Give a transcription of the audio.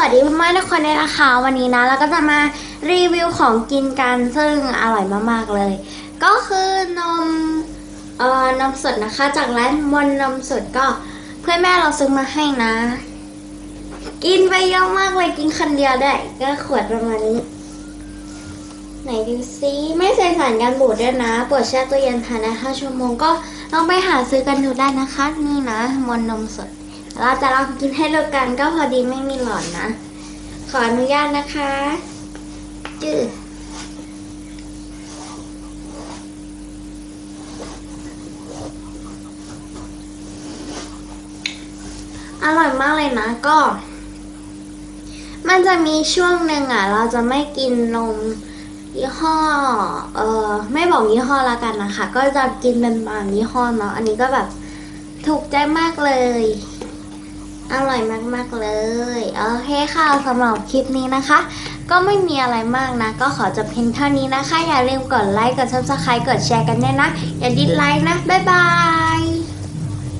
วัสดีพ่อแม่ทุกคนเลยนะคะ วันนี้นะเราก็จะมารีวิวของกินกันซึ่งอร่อยมากๆเลย ก็คือนมเอ่อนมสดนะคะ จากร้านมนนมสดก็เพื่อนแม่เราซื้อมาให้นะ กินไปเยอะมากเลยกินคันเดียวได้ ก็ขวดประมาณนี้ ไหนดูซิไม่ใส่สารกันบูดด้วยนะเปิดแช่ตู้เย็นภายใน5ชั่วโมงก็ลองไปหาซื้อกันดูได้นะคะ นี่นะมนนมสด เราจะลองกินให้ดูกันก็พอดีไม่มีหลอดนะ ขออนุญาตนะคะ จื้ออร่อยมากเลยนะก็ มันจะมีช่วงหนึ่งอะ เราจะไม่กินนมยี่ห้อ เออไม่บอกยี่ห้อละกันนะคะ ก็จะกินเป็นบางยี่ห้อเนาะอันนี้ก็แบบถูกใจมากเลย อร่อยมากๆเลย โอเคค่ะสำหรับคลิปนี้นะคะ ก็ไม่มีอะไรมากนะ ก็ขอจบเพียงเท่านี้นะคะ อย่าลืมกดไลค์ กดซับสไครต์กดแชร์กันด้วยนะ อย่าดิสไลค์นะ บ๊ายบาย